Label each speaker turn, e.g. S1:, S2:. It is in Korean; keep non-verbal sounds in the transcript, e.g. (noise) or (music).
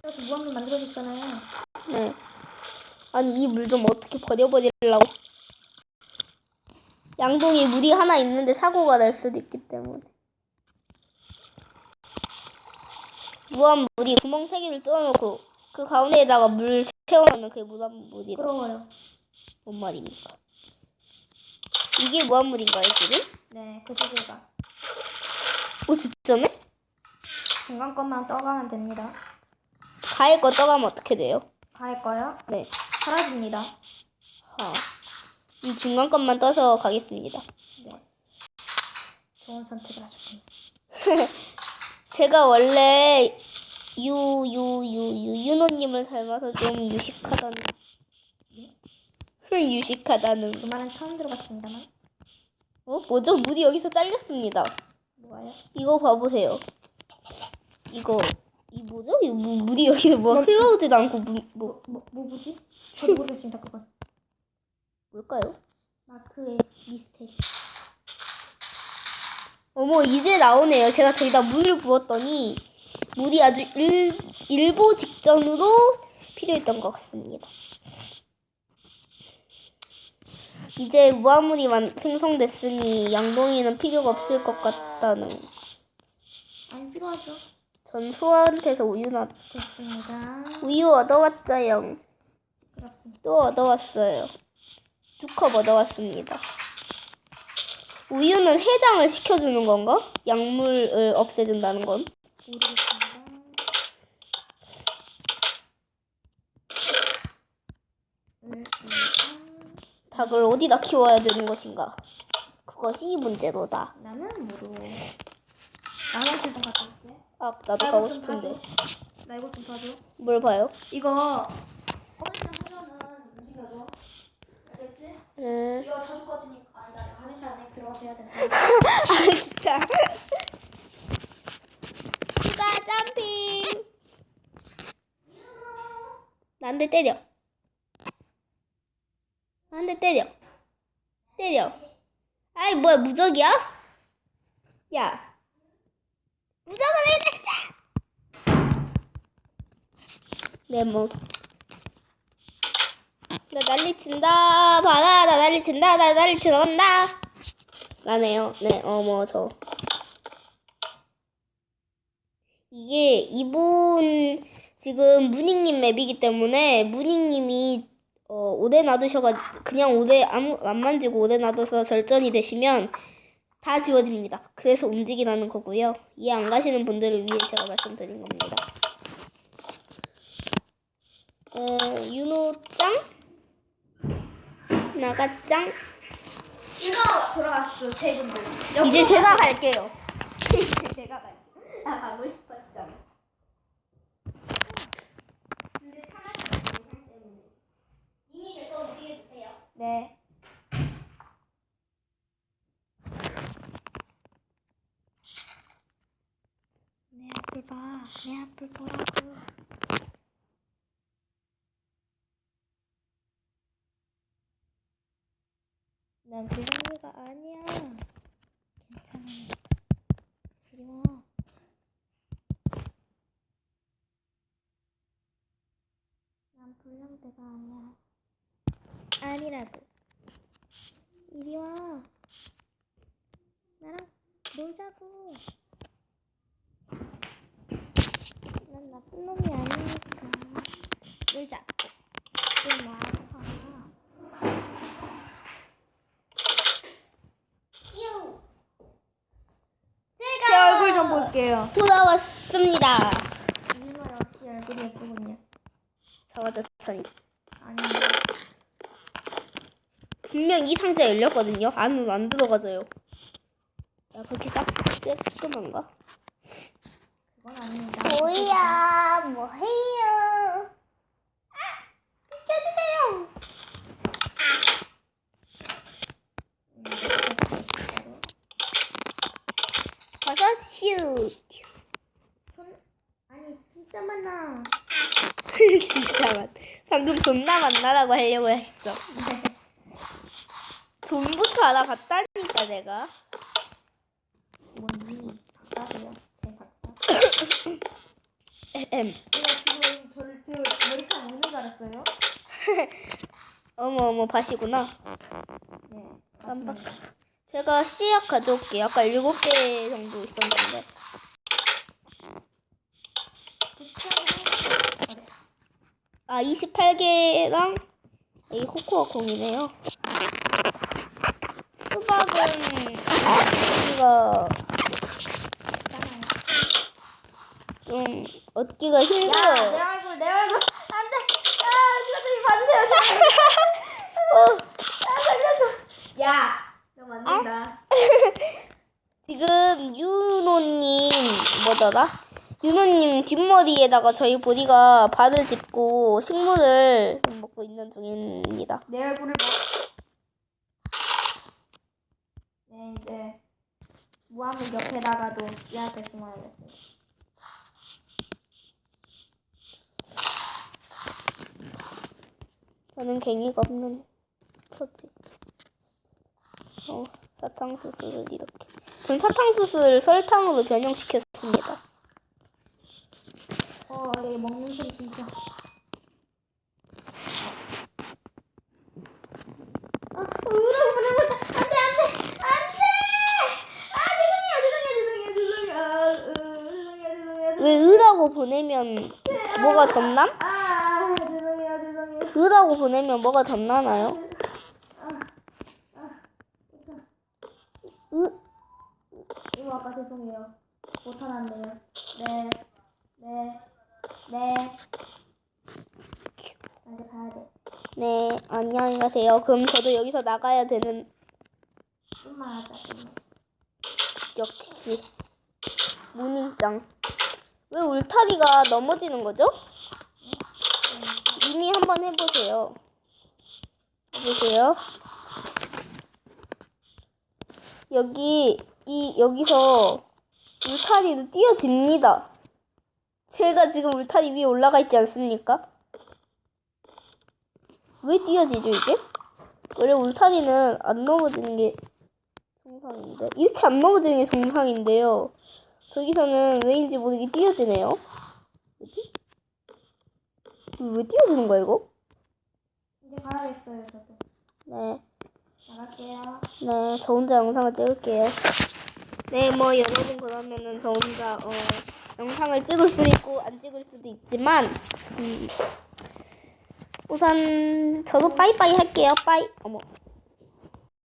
S1: 그래서 무한물 만들어줬잖아요.
S2: 네. 아니 이 물 좀 어떻게 버려버리려고? 양동이 물이 하나 있는데 사고가 날 수도 있기 때문에. 무한 물이 구멍 세 개를 뚫어놓고 그 가운데에다가 물 채워놓으면 그게 무한 물이라.
S1: 부러워요.
S2: 뭔 말입니까? 이게 무한 물인가요 지금?
S1: 네, 그 세계가.
S2: 오 진짜네?
S1: 중간 것만 떠가면 됩니다.
S2: 가에 거 떠가면 어떻게 돼요?
S1: 가할 거요?
S2: 네.
S1: 사라집니다.
S2: 아, 이 중간 것만 떠서 가겠습니다.
S1: 네. 좋은 선택을 하셨군요. (laughs)
S2: 제가 원래 유유유유 윤호님을 닮아서 좀 유식하다는 (laughs) 유식하다는
S1: 그 말은 처음 들어봤습니다만.
S2: 어 뭐죠 물이 여기서 잘렸습니다.
S1: 뭐가요?
S2: 이거 봐보세요. 이거 이 뭐죠? 이 무, 물이 여기서 뭐 흘러오지도 않고 무, 뭐
S1: 뭐, 뭐, 뭐지? 저도 (laughs) 모르겠습니다, 그건.
S2: 뭘까요?
S1: 마크의 미스테리.
S2: 어머 이제 나오네요. 제가 저기다 물을 부었더니 물이 아주 일, 일보 직전으로 필요했던 것 같습니다. 이제 무한물이 완- 생성됐으니 양동이는 필요가 없을 것 같다는.
S1: 안 필요하죠.
S2: 전 소한테서 우유 나
S1: 됐습니다.
S2: 우유.
S1: 그렇습니다.
S2: 또 얻어왔어요. 두 컵 얻어왔습니다. 우유는 해장을 시켜주는 건가? 약물을 없애준다는 건?
S1: 모르겠습니다. 음, 음, 음.
S2: 닭을 어디다 키워야 되는 것인가? 그것이 문제로다.
S1: 나는 모르. 갔다 올게.
S2: 아, 나도 가고 싶은데.
S1: 나 이거 좀 봐줘.
S2: 뭘 봐요?
S1: 이거 꺼내면 하면은 움직여줘. 알겠지?
S2: 음.
S1: 이거 자주 꺼지니까 아니다. 화장실 안에 들어가서 해야 된다.
S2: 아, (laughs) 진짜. 추가 점핑. 나한대 때려. 나한대 때려. 때려. 아이, 뭐야, 무적이야? 야. 무적을 해냈어! 네모. 나 난리 친다. 봐라, 나 난리 친다. 나 난리 치러 간다. 나네요. 네, 어머, 저. 이게 이분 지금 무닝님 맵이기 때문에 무닝님이 어, 오래 놔두셔가지고 그냥 오래 안 만지고 오래 놔둬서 절전이 되시면 다 지워집니다. 그래서 움직이라는 거고요. 이해 안 가시는 분들을 위해 제가 말씀드린 겁니다. 어, 윤호짱? 나가짱?
S1: 이거 돌아갔어, 제 분들.
S2: 이제 제가 갈게요. (laughs) 이제 제가 갈게요. 나 가고 싶었잖아. 근데 사라진 영상 때문에. 이미 제거 움직여 주세요.
S1: 네. 내 앞을 봐. 내 앞을 보라고. 난 불량배가 아니야. 괜찮아. 와. 난 불량배가 아니야. 아니라고. 이리 와. 나랑 놀자고. 난 나쁜 놈이 아니니까. 놀자. 좀 와.
S2: 유!
S1: 제 얼굴 좀 볼게요.
S2: 돌아왔습니다.
S1: 윤호 역시 얼굴이 예쁘군요.
S2: 천이.
S1: 아닌데.
S2: 분명 이 상자 열렸거든요. 안으로 안 들어가져요. 야, 그렇게 작, 쬐끔한가?
S1: 그건 아닙니다.
S2: 뭐야, 뭐해요? 아! 비켜주세요!
S1: 음, 진짜로.
S2: 버섯 슛!
S1: 손 아니 진짜 많아. (laughs)
S2: 진짜 많. 방금 존나 만나라고 하려고 했어. (laughs) 존부터 알아봤다니까 내가.
S1: 뭔지 박사세요. 제 박사.
S2: 엠.
S1: 이거 지금 알았어요? (laughs)
S2: 어머 어머 밭이구나.
S1: 네.
S2: 깜빡. 제가 씨앗 가져올게요. 아까 일곱 개 정도 있었는데. 아 28개랑 이 코코아 콩이네요. 수박은 얻기가 좀 얻기가 힘들어요.
S1: 얼굴, 내 얼굴. 안 돼. 아, 선생님 봐주세요.
S2: 어,
S1: 아, 살려줘. 야, 너안 된다.
S2: 지금 윤호님 뭐더라? 윤호님 뒷머리에다가 저희 보디가 발을 짚고 식물을 먹고 있는 중입니다.
S1: 내 얼굴을 봐. 네, 이제 무한물 옆에다가도 씨앗을 심어야겠어요.
S2: 저는 갱이가 없는 터지. 어, 사탕수수를 이렇게. 전 사탕수수를 설탕으로 변형시켰습니다.
S1: 어, 얘 먹는 소리 진짜. 아, 으르, 으르, 으르. 안 돼, 안 돼. 안 돼! 아, 죄송해요, 죄송해요, 죄송해요, 죄송해요. 아, 으, 죄송해요, 죄송해요.
S2: 왜 으라고 보내면 뭐가 덧남?
S1: 아, 죄송해요, 죄송해요.
S2: 으라고 보내면 뭐가 덧나나요? 으,
S1: 이거 아까 죄송해요. 못하았네요. 네, 네, 네. 나 이제 가야 돼.
S2: 네, 안녕히 가세요. 그럼 저도 여기서 나가야 되는
S1: 좀만 하자, 좀만.
S2: 역시 문인장. 왜 울타리가 넘어지는 거죠? 이미 한번 해보세요. 해보세요. 여기 이 여기서 울타리도 띄어집니다. 제가 지금 울타리 위에 올라가 있지 않습니까? 왜 띄어지죠 이게? 원래 울타리는 안 넘어지는 게 정상인데 이렇게 안 넘어지는 게 정상인데요. 저기서는 왜인지 모르게 띄어지네요. 뭐지? 왜 띄어지는 거야 이거?
S1: 이제 가야겠어요, 저도.
S2: 네,
S1: 나갈게요.
S2: 네, 저 혼자 영상을 찍을게요. 네, 뭐 여러분 그러면은 저 혼자 어, 영상을 찍을 수도 있고 안 찍을 수도 있지만 음, 우선 저도 빠이빠이 할게요. 빠이. 어머.